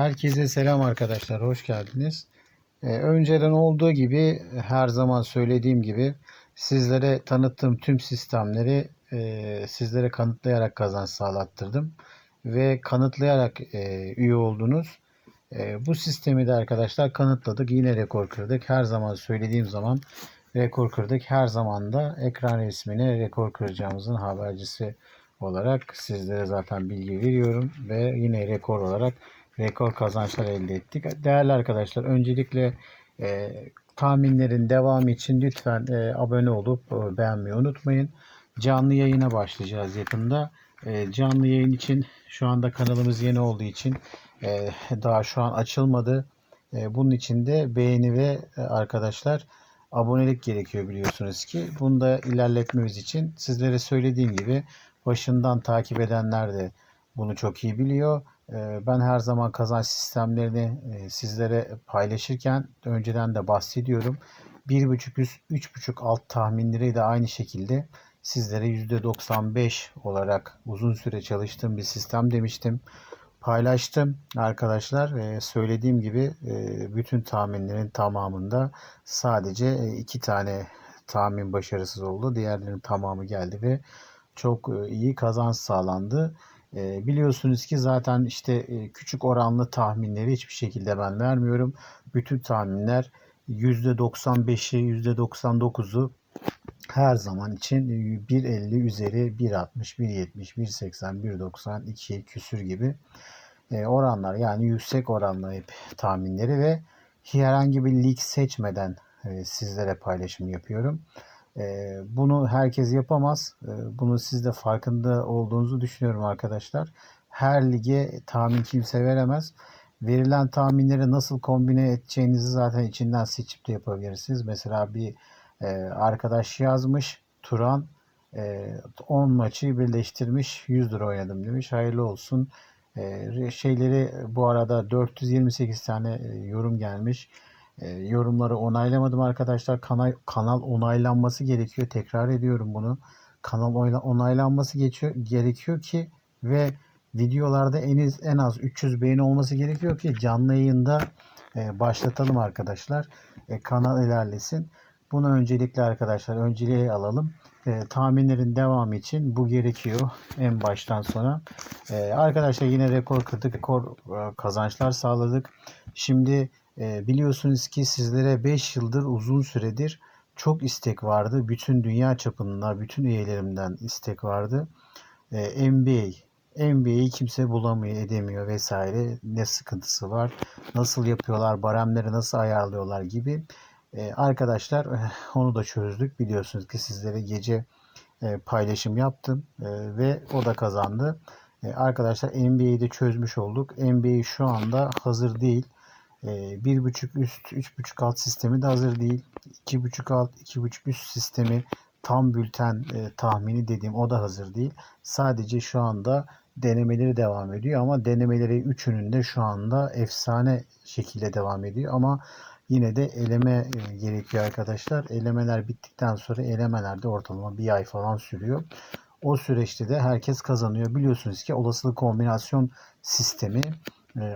Herkese selam arkadaşlar, hoş geldiniz. Ee, önceden olduğu gibi, her zaman söylediğim gibi sizlere tanıttığım tüm sistemleri e, sizlere kanıtlayarak kazanç sağlattırdım. Ve kanıtlayarak e, üye oldunuz. E, bu sistemi de arkadaşlar kanıtladık. Yine rekor kırdık. Her zaman söylediğim zaman rekor kırdık. Her zaman da ekran resmine rekor kıracağımızın habercisi olarak sizlere zaten bilgi veriyorum. Ve yine rekor olarak rekor kazançlar elde ettik. Değerli arkadaşlar öncelikle e, tahminlerin devamı için lütfen e, abone olup e, beğenmeyi unutmayın. Canlı yayına başlayacağız yakında. E, canlı yayın için şu anda kanalımız yeni olduğu için e, daha şu an açılmadı. E, bunun için de beğeni ve e, arkadaşlar abonelik gerekiyor biliyorsunuz ki. Bunu da ilerletmemiz için sizlere söylediğim gibi başından takip edenler de bunu çok iyi biliyor. Ee, Ben her zaman kazanç sistemlerini e, sizlere paylaşırken önceden de bahsediyorum. 1.5 üst 3.5 alt tahminleri de aynı şekilde sizlere %95 olarak uzun süre çalıştığım bir sistem demiştim. Paylaştım arkadaşlar. Söylediğim gibi e, bütün tahminlerin tamamında sadece e, iki tane tahmin başarısız oldu. Diğerlerinin tamamı geldi ve çok iyi kazanç sağlandı. E, biliyorsunuz ki zaten işte e, küçük oranlı tahminleri hiçbir şekilde ben vermiyorum. Bütün tahminler %95'i %99'u her zaman için 1.50 üzeri 1.60, 1.70, 1.80, 1.90, 2 küsür gibi e, oranlar yani yüksek oranlı hep tahminleri ve herhangi bir lig seçmeden e, sizlere paylaşım yapıyorum. E, bunu herkes yapamaz. E, bunu siz de farkında olduğunuzu düşünüyorum arkadaşlar. Her lige tahmin kimse veremez. Verilen tahminleri nasıl kombine edeceğinizi zaten içinden seçip de yapabilirsiniz. Mesela bir e, arkadaş yazmış. Turan e, 10 maçı birleştirmiş 100 lira oynadım demiş. Hayırlı olsun. E, şeyleri bu arada 428 tane e, yorum gelmiş. E, yorumları onaylamadım arkadaşlar. Kanal, kanal onaylanması gerekiyor. Tekrar ediyorum bunu. Kanal onaylanması geçiyor, gerekiyor ki ve videolarda en az, en az 300 beğeni olması gerekiyor ki canlı yayında e, başlatalım arkadaşlar. E, kanal ilerlesin. Bunu öncelikle arkadaşlar önceliğe alalım. E, tahminlerin devamı için bu gerekiyor en baştan sona. E, arkadaşlar yine rekor kırdık. Rekor e, kazançlar sağladık. Şimdi e, biliyorsunuz ki sizlere 5 yıldır uzun süredir çok istek vardı. Bütün dünya çapında bütün üyelerimden istek vardı. E, NBA NBA'yi kimse bulamıyor, edemiyor vesaire. Ne sıkıntısı var? Nasıl yapıyorlar? Baremleri nasıl ayarlıyorlar gibi. E, arkadaşlar onu da çözdük. Biliyorsunuz ki sizlere gece e, paylaşım yaptım e, ve o da kazandı. Arkadaşlar NBA'yi de çözmüş olduk. NBA şu anda hazır değil. E, bir buçuk üst, üç buçuk alt sistemi de hazır değil. İki buçuk alt, iki buçuk üst sistemi tam bülten e, tahmini dediğim o da hazır değil. Sadece şu anda denemeleri devam ediyor ama denemeleri üçünün de şu anda efsane şekilde devam ediyor ama yine de eleme e, gerekiyor arkadaşlar. Elemeler bittikten sonra elemelerde ortalama bir ay falan sürüyor. O süreçte de herkes kazanıyor. Biliyorsunuz ki olasılık kombinasyon sistemi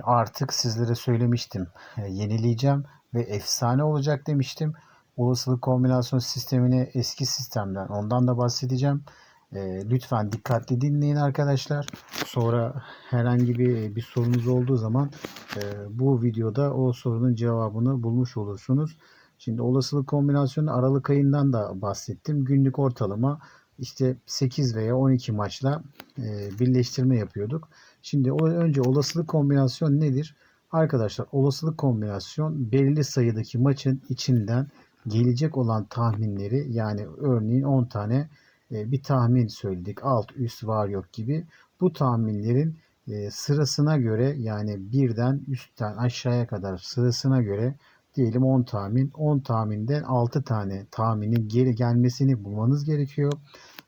artık sizlere söylemiştim. E, Yenileyeceğim ve efsane olacak demiştim. Olasılık kombinasyon sistemini eski sistemden ondan da bahsedeceğim. E, Lütfen dikkatli dinleyin arkadaşlar. Sonra herhangi bir bir sorunuz olduğu zaman e, bu videoda o sorunun cevabını bulmuş olursunuz. Şimdi olasılık kombinasyonu Aralık ayından da bahsettim. Günlük ortalama işte 8 veya 12 maçla e, birleştirme yapıyorduk. Şimdi önce olasılık kombinasyon nedir? Arkadaşlar olasılık kombinasyon belirli sayıdaki maçın içinden gelecek olan tahminleri yani örneğin 10 tane e, bir tahmin söyledik. Alt, üst, var, yok gibi. Bu tahminlerin e, sırasına göre yani birden üstten aşağıya kadar sırasına göre diyelim 10 tahmin. 10 tahminden 6 tane tahminin geri gelmesini bulmanız gerekiyor.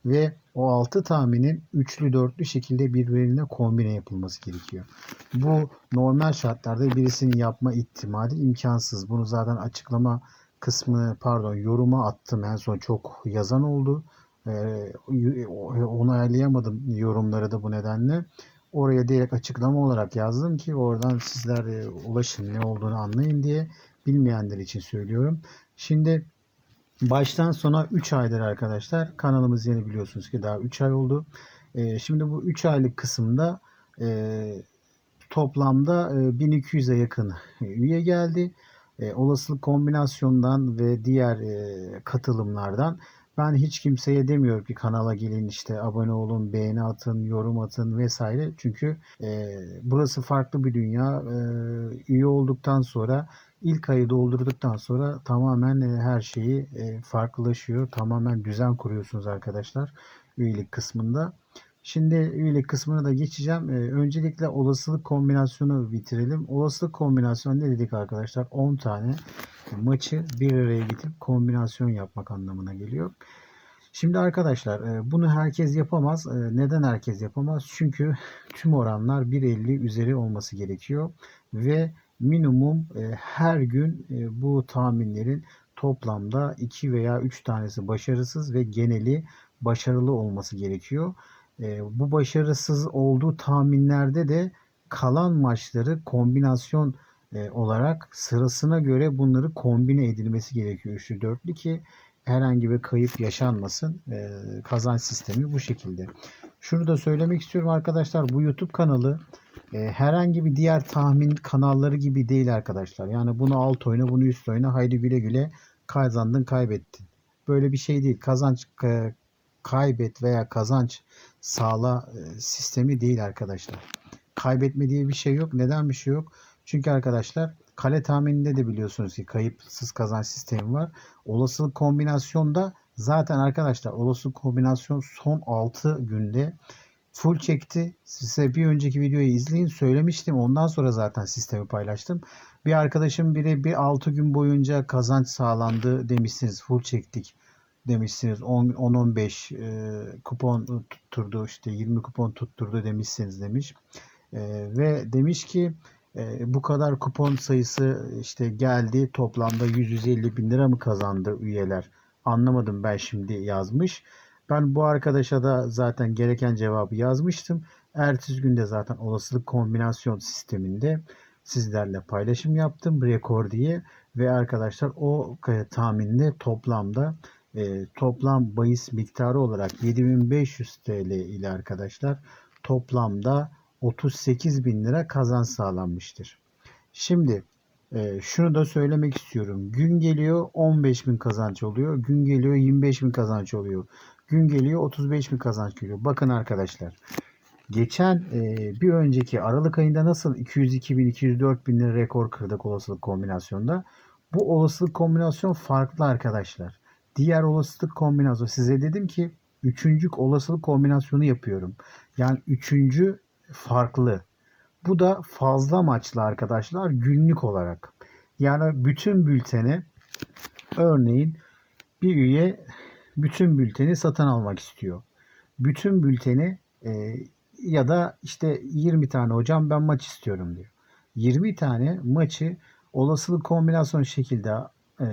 Ve o 6 tahminin üçlü dörtlü şekilde birbirine kombine yapılması gerekiyor. Bu normal şartlarda birisinin yapma ihtimali imkansız. Bunu zaten açıklama kısmı pardon yoruma attım en son çok yazan oldu. Ee, onaylayamadım yorumları da bu nedenle. Oraya direkt açıklama olarak yazdım ki oradan sizler ulaşın ne olduğunu anlayın diye bilmeyenler için söylüyorum. Şimdi baştan sona 3 aydır arkadaşlar. Kanalımız yeni biliyorsunuz ki daha 3 ay oldu. E, şimdi bu 3 aylık kısımda e, toplamda e, 1200'e yakın üye geldi. E, olasılık kombinasyondan ve diğer e, katılımlardan ben hiç kimseye demiyorum ki kanala gelin işte abone olun, beğeni atın, yorum atın vesaire. Çünkü e, burası farklı bir dünya. E, üye olduktan sonra ilk ayı doldurduktan sonra tamamen e, her şeyi e, farklılaşıyor. Tamamen düzen kuruyorsunuz arkadaşlar üyelik kısmında. Şimdi üyelik kısmına da geçeceğim. Ee, öncelikle olasılık kombinasyonu bitirelim. Olasılık kombinasyonu ne dedik arkadaşlar? 10 tane maçı bir araya getirip kombinasyon yapmak anlamına geliyor. Şimdi arkadaşlar e, bunu herkes yapamaz. E, neden herkes yapamaz? Çünkü tüm oranlar 1.50 üzeri olması gerekiyor ve minimum e, her gün e, bu tahminlerin toplamda 2 veya 3 tanesi başarısız ve geneli başarılı olması gerekiyor. E, bu başarısız olduğu tahminlerde de kalan maçları kombinasyon e, olarak sırasına göre bunları kombine edilmesi gerekiyor üçlü dörtlü ki herhangi bir kayıp yaşanmasın. E, kazanç sistemi bu şekilde. Şunu da söylemek istiyorum arkadaşlar. Bu YouTube kanalı e, herhangi bir diğer tahmin kanalları gibi değil arkadaşlar. Yani bunu alt oyna, bunu üst oyna. Haydi güle güle kazandın, kaybettin. Böyle bir şey değil. Kazanç e, kaybet veya kazanç sağla e, sistemi değil arkadaşlar. Kaybetme diye bir şey yok. Neden bir şey yok? Çünkü arkadaşlar kale tahmininde de biliyorsunuz ki kayıpsız kazanç sistemi var. Olasılık kombinasyonda zaten arkadaşlar olasılık kombinasyon son 6 günde full çekti. Size bir önceki videoyu izleyin söylemiştim. Ondan sonra zaten sistemi paylaştım. Bir arkadaşım biri bir 6 gün boyunca kazanç sağlandı demişsiniz. Full çektik demişsiniz. 10-15 e, kupon tutturdu işte 20 kupon tutturdu demişsiniz demiş. E, ve demiş ki e, bu kadar kupon sayısı işte geldi toplamda 150 bin lira mı kazandı üyeler? Anlamadım ben şimdi yazmış. Ben bu arkadaşa da zaten gereken cevabı yazmıştım. Ertesi günde zaten olasılık kombinasyon sisteminde sizlerle paylaşım yaptım rekor diye ve arkadaşlar o tahminde toplamda e, toplam bahis miktarı olarak 7500 TL ile arkadaşlar toplamda 38 bin lira kazanç sağlanmıştır. Şimdi e, şunu da söylemek istiyorum. Gün geliyor 15 bin kazanç oluyor. Gün geliyor 25 bin kazanç oluyor. Gün geliyor 35 bin kazanç geliyor. Bakın arkadaşlar. Geçen e, bir önceki Aralık ayında nasıl 202 bin 204 bin rekor kırdık olasılık kombinasyonda. Bu olasılık kombinasyon farklı arkadaşlar. Diğer olasılık kombinasyonu size dedim ki üçüncü olasılık kombinasyonu yapıyorum. Yani üçüncü farklı. Bu da fazla maçlı arkadaşlar günlük olarak. Yani bütün bülteni örneğin bir üye bütün bülteni satın almak istiyor. Bütün bülteni e, ya da işte 20 tane hocam ben maç istiyorum diyor. 20 tane maçı olasılık kombinasyon şekilde e,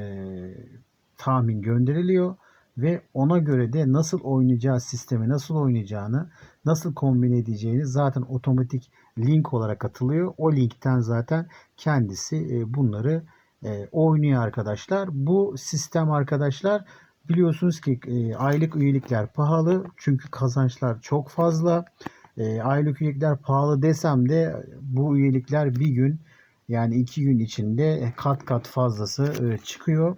tahmin gönderiliyor ve ona göre de nasıl oynayacağı sistemi nasıl oynayacağını nasıl kombine edeceğini zaten otomatik link olarak atılıyor. O linkten zaten kendisi e, bunları e, oynuyor arkadaşlar. Bu sistem arkadaşlar biliyorsunuz ki e, aylık üyelikler pahalı çünkü kazançlar çok fazla. Aylık üyelikler pahalı desem de bu üyelikler bir gün yani iki gün içinde kat kat fazlası çıkıyor.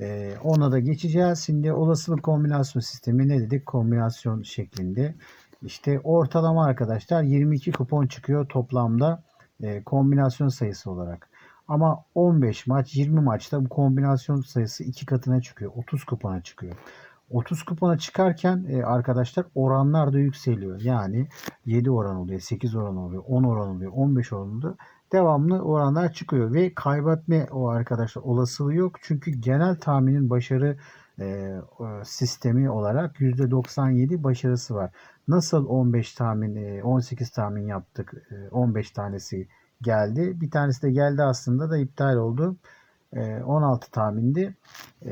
Ee, ona da geçeceğiz. Şimdi olasılık kombinasyon sistemi ne dedik? Kombinasyon şeklinde. İşte ortalama arkadaşlar 22 kupon çıkıyor toplamda e, kombinasyon sayısı olarak. Ama 15 maç 20 maçta bu kombinasyon sayısı 2 katına çıkıyor. 30 kupona çıkıyor. 30 kupona çıkarken e, arkadaşlar oranlar da yükseliyor. Yani 7 oran oluyor, 8 oran oluyor, 10 oran oluyor, 15 oran oluyor devamlı oranlar çıkıyor ve kaybetme o arkadaşlar olasılığı yok. Çünkü genel tahminin başarı e, sistemi olarak %97 başarısı var. Nasıl 15 tahmin, e, 18 tahmin yaptık, e, 15 tanesi geldi. Bir tanesi de geldi aslında da iptal oldu. E, 16 tahmindi. E,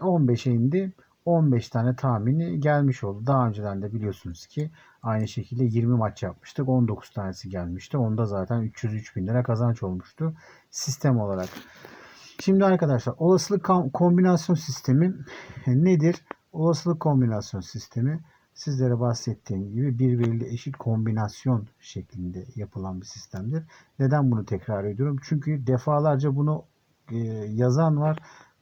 15'e indi. 15 tane tahmini gelmiş oldu. Daha önceden de biliyorsunuz ki aynı şekilde 20 maç yapmıştık. 19 tanesi gelmişti. Onda zaten 303 bin lira kazanç olmuştu sistem olarak. Şimdi arkadaşlar olasılık kombinasyon sistemi nedir? Olasılık kombinasyon sistemi sizlere bahsettiğim gibi birbiriyle eşit kombinasyon şeklinde yapılan bir sistemdir. Neden bunu tekrar ediyorum? Çünkü defalarca bunu e, yazan var.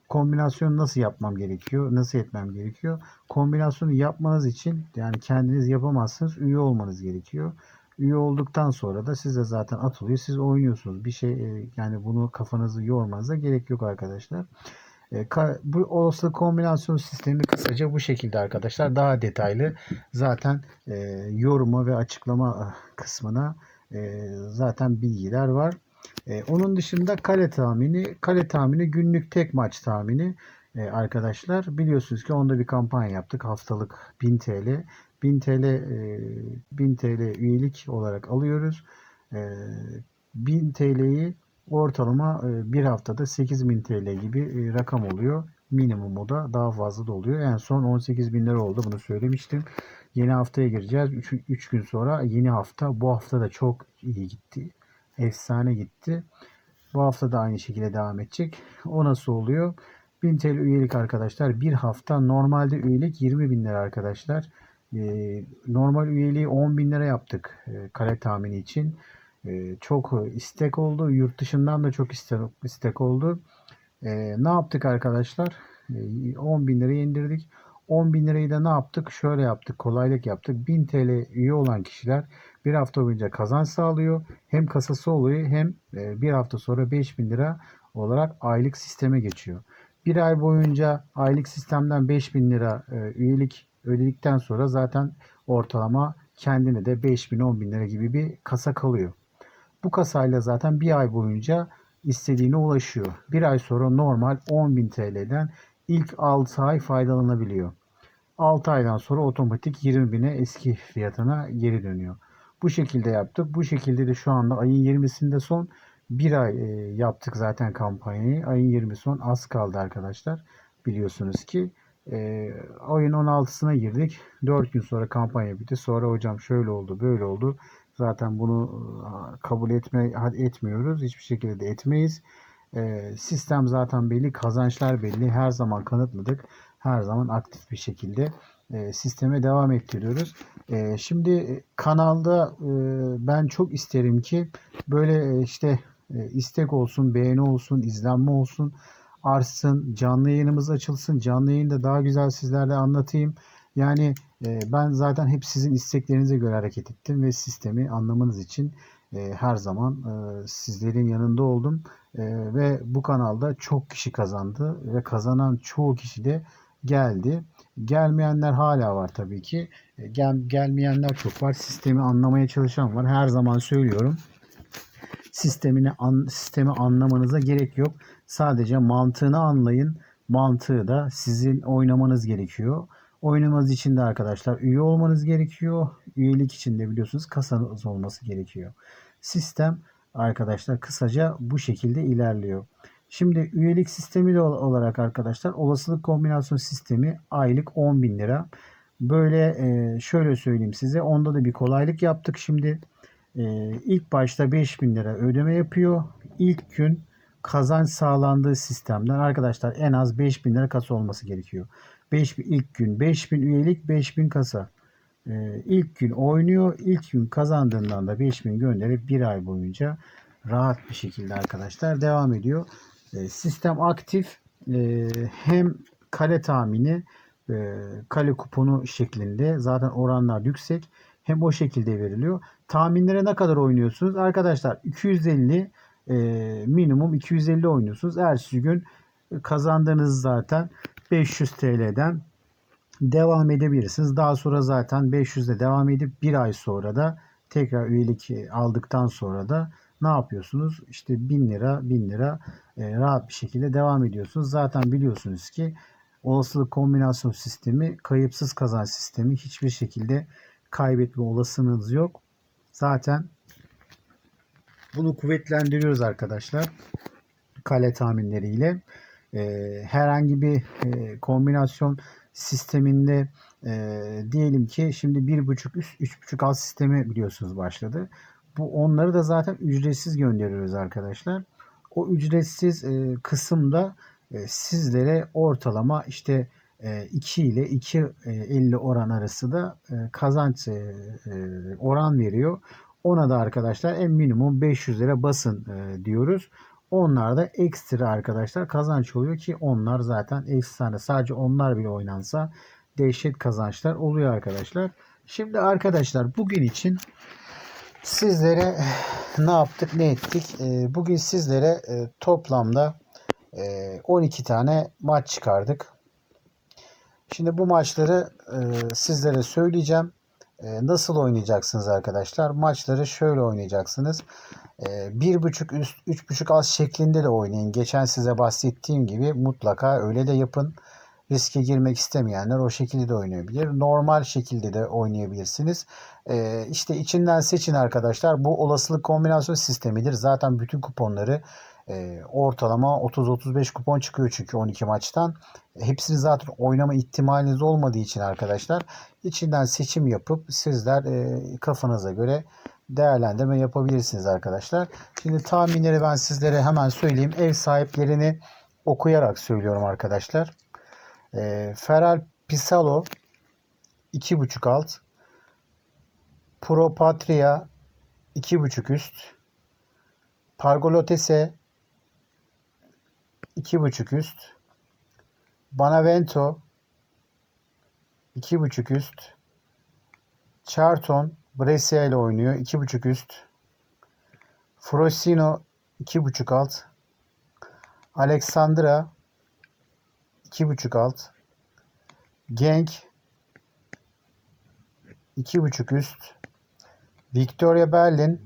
Kombinasyonu nasıl yapmam gerekiyor? Nasıl etmem gerekiyor? Kombinasyonu yapmanız için yani kendiniz yapamazsınız. Üye olmanız gerekiyor. Üye olduktan sonra da size zaten atılıyor. Siz oynuyorsunuz. Bir şey e, yani bunu kafanızı yormanıza gerek yok arkadaşlar. Ka- bu olasılık kombinasyon sistemi kısaca bu şekilde arkadaşlar. Daha detaylı zaten e, yoruma ve açıklama kısmına e, zaten bilgiler var. E, onun dışında kale tahmini, kale tahmini günlük tek maç tahmini e, arkadaşlar. Biliyorsunuz ki onda bir kampanya yaptık. Haftalık 1000 TL. 1000 TL e, 1000 TL üyelik olarak alıyoruz. E, 1000 TL'yi ortalama e, bir haftada 8000 TL gibi e, rakam oluyor. Minimumu da daha fazla da oluyor. En son 18 bin lira oldu. Bunu söylemiştim. Yeni haftaya gireceğiz. 3 gün sonra yeni hafta. Bu hafta da çok iyi gitti. Efsane gitti. Bu hafta da aynı şekilde devam edecek. O nasıl oluyor? 1000 TL üyelik arkadaşlar. Bir hafta normalde üyelik 20 bin lira arkadaşlar. Ee, normal üyeliği 10 bin lira yaptık e, kare tahmini için. E, çok istek oldu. Yurt dışından da çok istek, oldu. E, ne yaptık arkadaşlar? E, 10 bin liraya indirdik. 10 bin lirayı da ne yaptık? Şöyle yaptık. Kolaylık yaptık. 1000 TL üye olan kişiler bir hafta boyunca kazanç sağlıyor. Hem kasası oluyor hem e, bir hafta sonra 5000 lira olarak aylık sisteme geçiyor. Bir ay boyunca aylık sistemden 5000 lira e, üyelik ödedikten sonra zaten ortalama kendine de 5000 10 bin lira gibi bir kasa kalıyor. Bu kasayla zaten bir ay boyunca istediğine ulaşıyor. Bir ay sonra normal 10.000 TL'den ilk 6 ay faydalanabiliyor. 6 aydan sonra otomatik 20 bine eski fiyatına geri dönüyor. Bu şekilde yaptık. Bu şekilde de şu anda ayın 20'sinde son bir ay e, yaptık zaten kampanyayı. Ayın 20 son az kaldı arkadaşlar. Biliyorsunuz ki e, ayın 16'sına girdik. 4 gün sonra kampanya bitti. Sonra hocam şöyle oldu böyle oldu. Zaten bunu e, kabul etme etmiyoruz. Hiçbir şekilde de etmeyiz. E, sistem zaten belli, kazançlar belli. Her zaman kanıtladık. Her zaman aktif bir şekilde e, sisteme devam ettiriyoruz. E, şimdi kanalda e, ben çok isterim ki böyle e, işte e, istek olsun, beğeni olsun, izlenme olsun, artsın, canlı yayınımız açılsın. Canlı yayında daha güzel sizlerle anlatayım. Yani e, ben zaten hep sizin isteklerinize göre hareket ettim ve sistemi anlamanız için e, her zaman e, sizlerin yanında oldum. E, ve bu kanalda çok kişi kazandı ve kazanan çoğu kişi de geldi. Gelmeyenler hala var tabii ki. E, gel, gelmeyenler çok var. Sistemi anlamaya çalışan var. Her zaman söylüyorum. Sistemini an, sistemi anlamanıza gerek yok. Sadece mantığını anlayın. Mantığı da sizin oynamanız gerekiyor. Oynamanız için de arkadaşlar üye olmanız gerekiyor. Üyelik için de biliyorsunuz kasanız olması gerekiyor. Sistem arkadaşlar kısaca bu şekilde ilerliyor. Şimdi üyelik sistemi de olarak arkadaşlar olasılık kombinasyon sistemi aylık 10 bin lira. Böyle e, şöyle söyleyeyim size onda da bir kolaylık yaptık şimdi. E, ilk başta 5 bin lira ödeme yapıyor. İlk gün kazanç sağlandığı sistemden arkadaşlar en az 5 bin lira kasa olması gerekiyor. 5 ilk gün 5000 üyelik 5000 kasa. Ee, ilk gün oynuyor. İlk gün kazandığından da 5000 gönderip bir ay boyunca rahat bir şekilde arkadaşlar devam ediyor. Ee, sistem aktif. Ee, hem kale tahmini e, kale kuponu şeklinde zaten oranlar yüksek. Hem o şekilde veriliyor. Tahminlere ne kadar oynuyorsunuz? Arkadaşlar 250 e, minimum 250 oynuyorsunuz. Ertesi gün kazandığınız zaten 500 TL'den devam edebilirsiniz. Daha sonra zaten 500'de devam edip bir ay sonra da tekrar üyelik aldıktan sonra da ne yapıyorsunuz? İşte 1000 lira 1000 lira e, rahat bir şekilde devam ediyorsunuz. Zaten biliyorsunuz ki olasılık kombinasyon sistemi kayıpsız kazanç sistemi hiçbir şekilde kaybetme olasılığınız yok. Zaten bunu kuvvetlendiriyoruz arkadaşlar. Kale tahminleriyle. E, herhangi bir e, kombinasyon sisteminde e, diyelim ki şimdi 1.5 üst 3.5 alt sistemi biliyorsunuz başladı. Bu onları da zaten ücretsiz gönderiyoruz arkadaşlar. O ücretsiz e, kısımda e, sizlere ortalama işte e, 2 ile 2.50 oran arası da e, kazanç e, e, oran veriyor. Ona da arkadaşlar en minimum 500 lira basın e, diyoruz. Onlar da ekstra arkadaşlar kazanç oluyor ki onlar zaten efsane. Sadece onlar bile oynansa dehşet kazançlar oluyor arkadaşlar. Şimdi arkadaşlar bugün için sizlere ne yaptık ne ettik? E, bugün sizlere e, toplamda e, 12 tane maç çıkardık. Şimdi bu maçları e, sizlere söyleyeceğim. E, nasıl oynayacaksınız arkadaşlar? Maçları şöyle oynayacaksınız. E, bir buçuk üst, üç buçuk az şeklinde de oynayın. Geçen size bahsettiğim gibi mutlaka öyle de yapın. Riske girmek istemeyenler o şekilde de oynayabilir. Normal şekilde de oynayabilirsiniz. E, işte içinden seçin arkadaşlar. Bu olasılık kombinasyon sistemidir. Zaten bütün kuponları e, ortalama 30-35 kupon çıkıyor çünkü 12 maçtan. Hepsini zaten oynama ihtimaliniz olmadığı için arkadaşlar içinden seçim yapıp sizler e, kafanıza göre değerlendirme yapabilirsiniz arkadaşlar. Şimdi tahminleri ben sizlere hemen söyleyeyim. Ev sahiplerini okuyarak söylüyorum arkadaşlar. E, Feral Pisalo 2.5 alt. Pro Patria 2.5 üst. Pargolotese 2.5 üst. Banavento 2.5 üst. Charlton Brescia ile oynuyor. 2.5 üst. Frosino 2.5 alt. Alexandra 2.5 alt. Genk 2.5 üst. Victoria Berlin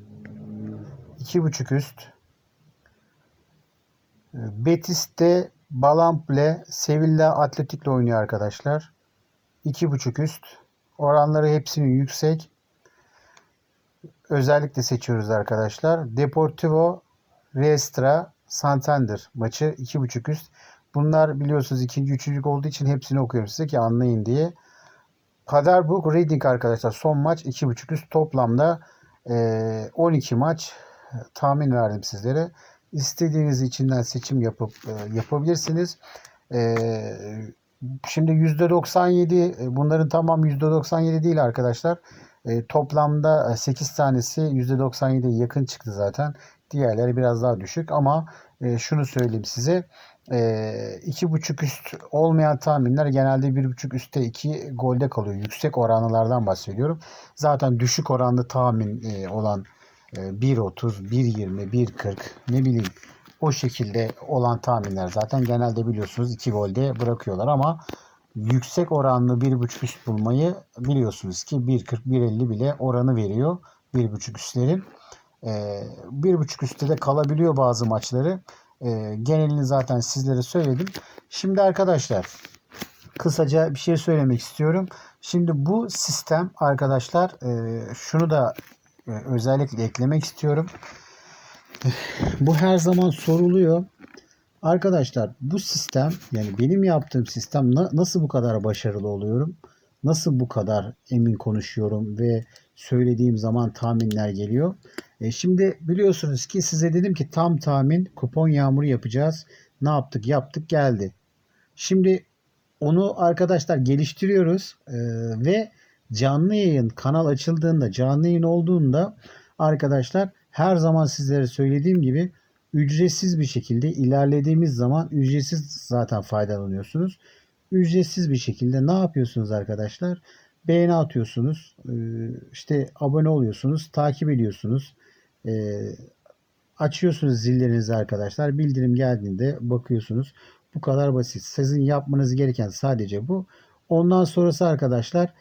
2.5 üst. Betis'te Balample Sevilla Atletik'le oynuyor arkadaşlar. 2.5 üst. Oranları hepsinin yüksek. Özellikle seçiyoruz arkadaşlar. Deportivo Riestra Santander maçı 2.5 üst. Bunlar biliyorsunuz ikinci üçüncü olduğu için hepsini okuyorum size ki anlayın diye. Paderborn Reading arkadaşlar son maç 2.5 üst. Toplamda 12 maç tahmin verdim sizlere. İstediğiniz içinden seçim yapıp e, yapabilirsiniz. E, şimdi %97 e, bunların tamam %97 değil arkadaşlar. Toplamda 8 tanesi %97'ye yakın çıktı zaten. Diğerleri biraz daha düşük ama şunu söyleyeyim size. E, iki buçuk üst olmayan tahminler genelde bir buçuk üstte iki golde kalıyor. Yüksek oranlılardan bahsediyorum. Zaten düşük oranlı tahmin olan 1.30, 1.20, 1.40 ne bileyim o şekilde olan tahminler zaten genelde biliyorsunuz 2 golde bırakıyorlar ama yüksek oranlı 1.5 üst bulmayı biliyorsunuz ki 1.40, 1.50 bile oranı veriyor 1.5 üstlerin. 1.5 üstte de kalabiliyor bazı maçları. Genelini zaten sizlere söyledim. Şimdi arkadaşlar kısaca bir şey söylemek istiyorum. Şimdi bu sistem arkadaşlar şunu da e, özellikle eklemek istiyorum. Bu her zaman soruluyor. Arkadaşlar bu sistem yani benim yaptığım sistem nasıl bu kadar başarılı oluyorum? Nasıl bu kadar emin konuşuyorum ve söylediğim zaman tahminler geliyor? E şimdi biliyorsunuz ki size dedim ki tam tahmin kupon yağmuru yapacağız. Ne yaptık? Yaptık geldi. Şimdi onu arkadaşlar geliştiriyoruz e, ve canlı yayın kanal açıldığında canlı yayın olduğunda arkadaşlar her zaman sizlere söylediğim gibi ücretsiz bir şekilde ilerlediğimiz zaman ücretsiz zaten faydalanıyorsunuz. Ücretsiz bir şekilde ne yapıyorsunuz arkadaşlar? Beğeni atıyorsunuz, e, işte abone oluyorsunuz, takip ediyorsunuz, e, açıyorsunuz zillerinizi arkadaşlar. Bildirim geldiğinde bakıyorsunuz. Bu kadar basit. Sizin yapmanız gereken sadece bu. Ondan sonrası arkadaşlar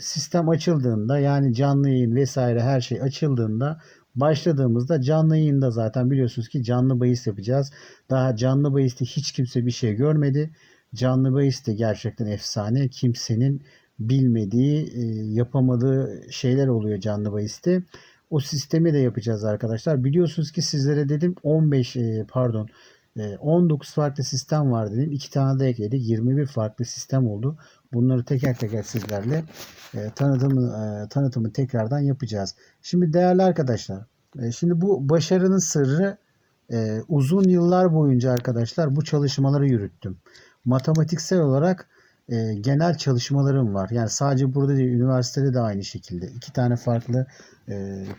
sistem açıldığında yani canlı yayın vesaire her şey açıldığında başladığımızda canlı yayında zaten biliyorsunuz ki canlı bahis yapacağız. Daha canlı bahiste hiç kimse bir şey görmedi. Canlı bahis de gerçekten efsane. Kimsenin bilmediği, e, yapamadığı şeyler oluyor canlı bahiste. O sistemi de yapacağız arkadaşlar. Biliyorsunuz ki sizlere dedim 15 e, pardon E, 19 farklı sistem var dedim. 2 tane de ekledik. 21 farklı sistem oldu. Bunları teker teker sizlerle e, tanıtımı, e, tanıtımı tekrardan yapacağız. Şimdi değerli arkadaşlar, e, şimdi bu başarının sırrı uzun yıllar boyunca arkadaşlar bu çalışmaları yürüttüm. Matematiksel olarak genel çalışmalarım var. Yani sadece burada değil, üniversitede de aynı şekilde. İki tane farklı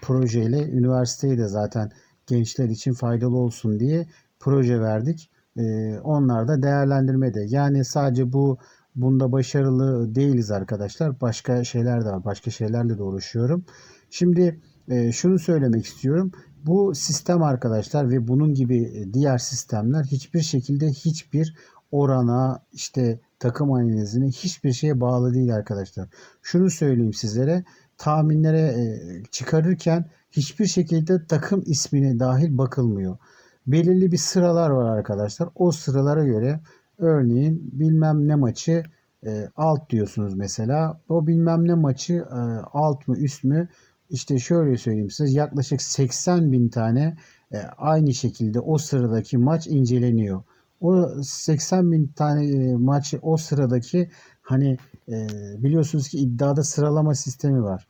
projeyle üniversiteyi de zaten gençler için faydalı olsun diye proje verdik. E, onlar da değerlendirmede. Yani sadece bu bunda başarılı değiliz arkadaşlar. Başka şeyler de var. Başka şeylerle de uğraşıyorum. Şimdi e, şunu söylemek istiyorum. Bu sistem arkadaşlar ve bunun gibi diğer sistemler hiçbir şekilde hiçbir orana işte takım analizine hiçbir şeye bağlı değil arkadaşlar. Şunu söyleyeyim sizlere tahminlere e, çıkarırken hiçbir şekilde takım ismine dahil bakılmıyor. Belirli bir sıralar var arkadaşlar. O sıralara göre örneğin bilmem ne maçı e, alt diyorsunuz mesela. O bilmem ne maçı e, alt mı üst mü işte şöyle söyleyeyim size yaklaşık 80 bin tane e, aynı şekilde o sıradaki maç inceleniyor. O 80 bin tane e, maç o sıradaki hani e, biliyorsunuz ki iddiada sıralama sistemi var.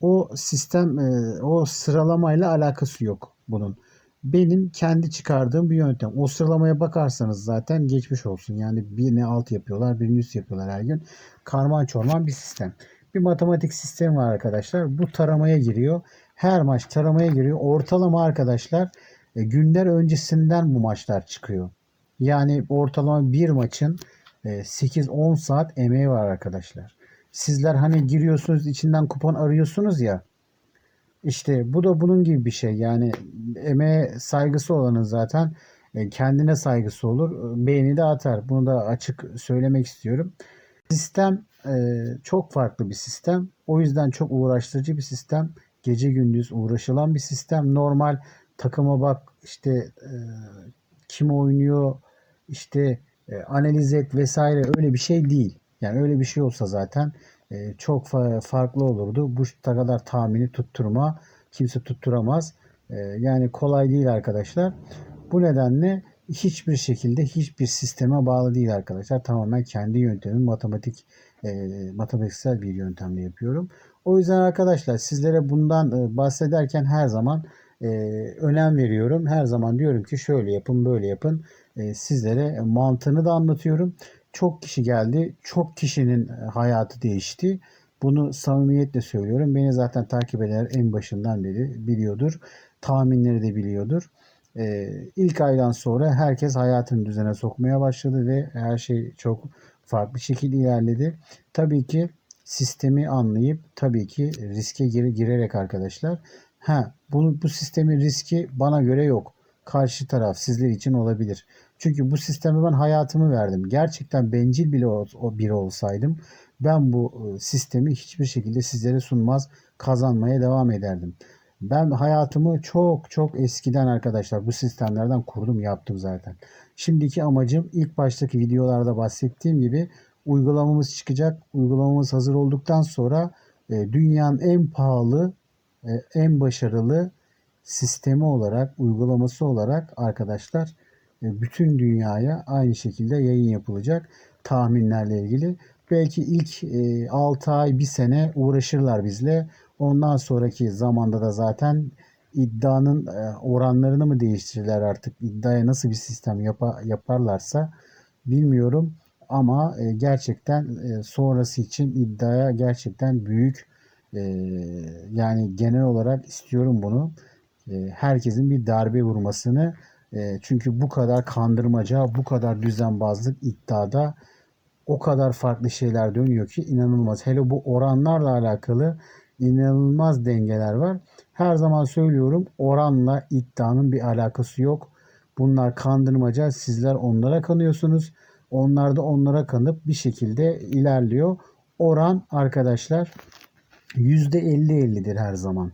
O sistem e, o sıralamayla alakası yok bunun. Benim kendi çıkardığım bir yöntem. O sıralamaya bakarsanız zaten geçmiş olsun. Yani birini alt yapıyorlar, birini üst yapıyorlar her gün. Karman çorman bir sistem. Bir matematik sistemi var arkadaşlar. Bu taramaya giriyor. Her maç taramaya giriyor. Ortalama arkadaşlar e, günler öncesinden bu maçlar çıkıyor. Yani ortalama bir maçın e, 8-10 saat emeği var arkadaşlar. Sizler hani giriyorsunuz içinden kupon arıyorsunuz ya. İşte bu da bunun gibi bir şey. Yani emeğe saygısı olanın zaten e, kendine saygısı olur. Beğeni de atar. Bunu da açık söylemek istiyorum. Sistem e, çok farklı bir sistem. O yüzden çok uğraştırıcı bir sistem. Gece gündüz uğraşılan bir sistem. Normal takıma bak işte e, kim oynuyor işte analiz et vesaire öyle bir şey değil. Yani öyle bir şey olsa zaten çok fa- farklı olurdu. Bu kadar tahmini tutturma kimse tutturamaz. E, yani kolay değil arkadaşlar. Bu nedenle hiçbir şekilde hiçbir sisteme bağlı değil arkadaşlar. Tamamen kendi yöntemim matematik e, matematiksel bir yöntemle yapıyorum. O yüzden arkadaşlar sizlere bundan e, bahsederken her zaman e, önem veriyorum. Her zaman diyorum ki şöyle yapın böyle yapın. E, sizlere mantığını da anlatıyorum. Çok kişi geldi. Çok kişinin e, hayatı değişti. Bunu samimiyetle söylüyorum. Beni zaten takip edenler en başından beri biliyordur. Tahminleri de biliyordur. Ee, ilk aydan sonra herkes hayatını düzene sokmaya başladı ve her şey çok farklı şekilde ilerledi. Tabii ki sistemi anlayıp tabii ki riske gire, girerek arkadaşlar. Ha, bunu bu sistemin riski bana göre yok. Karşı taraf sizler için olabilir. Çünkü bu sisteme ben hayatımı verdim. Gerçekten bencil bile o, o biri olsaydım ben bu e, sistemi hiçbir şekilde sizlere sunmaz, kazanmaya devam ederdim. Ben hayatımı çok çok eskiden arkadaşlar bu sistemlerden kurdum, yaptım zaten. Şimdiki amacım ilk baştaki videolarda bahsettiğim gibi uygulamamız çıkacak. Uygulamamız hazır olduktan sonra e, dünyanın en pahalı, e, en başarılı sistemi olarak, uygulaması olarak arkadaşlar bütün dünyaya aynı şekilde yayın yapılacak tahminlerle ilgili. Belki ilk e, 6 ay, 1 sene uğraşırlar bizle. Ondan sonraki zamanda da zaten iddianın e, oranlarını mı değiştirirler artık iddiaya nasıl bir sistem yapa, yaparlarsa bilmiyorum ama e, gerçekten e, sonrası için iddiaya gerçekten büyük e, yani genel olarak istiyorum bunu e, herkesin bir darbe vurmasını e, çünkü bu kadar kandırmaca bu kadar düzenbazlık iddiada o kadar farklı şeyler dönüyor ki inanılmaz. Hele bu oranlarla alakalı inanılmaz dengeler var. Her zaman söylüyorum oranla iddianın bir alakası yok. Bunlar kandırmaca. Sizler onlara kanıyorsunuz. Onlar da onlara kanıp bir şekilde ilerliyor. Oran arkadaşlar %50-50'dir her zaman.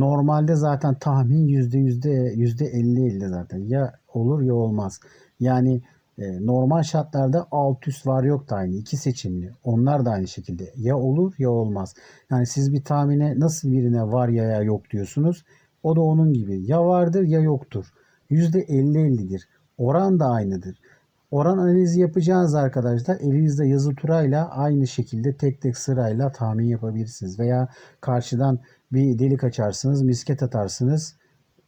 Normalde zaten tahmin yüzde yüzde yüzde elli elli zaten. Ya olur ya olmaz. Yani e, normal şartlarda alt üst var yok da aynı. iki seçimli. Onlar da aynı şekilde. Ya olur ya olmaz. Yani siz bir tahmine nasıl birine var ya ya yok diyorsunuz. O da onun gibi. Ya vardır ya yoktur. Yüzde elli ellidir. Oran da aynıdır. Oran analizi yapacağınız arkadaşlar elinizde yazı turayla aynı şekilde tek tek sırayla tahmin yapabilirsiniz. Veya karşıdan bir delik açarsınız, misket atarsınız,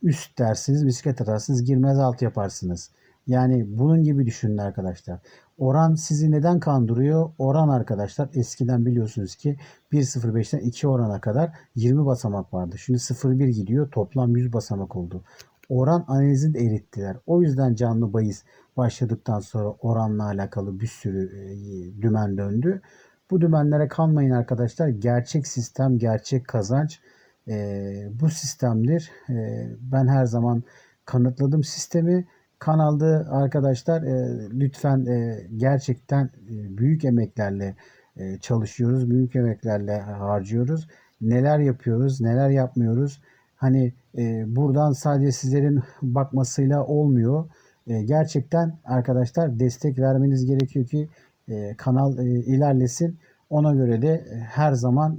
üst dersiniz, misket atarsınız, girmez alt yaparsınız. Yani bunun gibi düşünün arkadaşlar. Oran sizi neden kandırıyor? Oran arkadaşlar eskiden biliyorsunuz ki 1.05'ten 2 orana kadar 20 basamak vardı. Şimdi 0.1 gidiyor toplam 100 basamak oldu. Oran analizini de erittiler. O yüzden canlı bahis başladıktan sonra oranla alakalı bir sürü e, dümen döndü. Bu dümenlere kanmayın arkadaşlar. Gerçek sistem, gerçek kazanç e, bu sistemdir. E, ben her zaman kanıtladım sistemi. Kanalda arkadaşlar e, lütfen e, gerçekten e, büyük emeklerle e, çalışıyoruz. Büyük emeklerle harcıyoruz. Neler yapıyoruz, neler yapmıyoruz. Hani e, buradan sadece sizlerin bakmasıyla olmuyor. E, gerçekten arkadaşlar destek vermeniz gerekiyor ki e, kanal e, ilerlesin. Ona göre de e, her zaman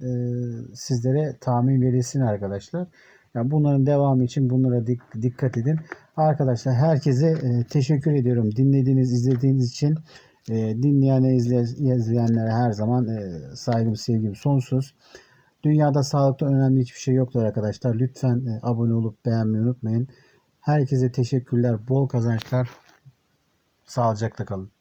sizlere tahmin verilsin arkadaşlar. Yani bunların devamı için bunlara dik- dikkat edin. Arkadaşlar herkese teşekkür ediyorum. Dinlediğiniz, izlediğiniz için e, dinleyen, izle- izleyenlere her zaman e, saygım, sevgim sonsuz. Dünyada sağlıkta önemli hiçbir şey yoktur arkadaşlar. Lütfen abone olup beğenmeyi unutmayın. Herkese teşekkürler, bol kazançlar. Sağlıcakla kalın.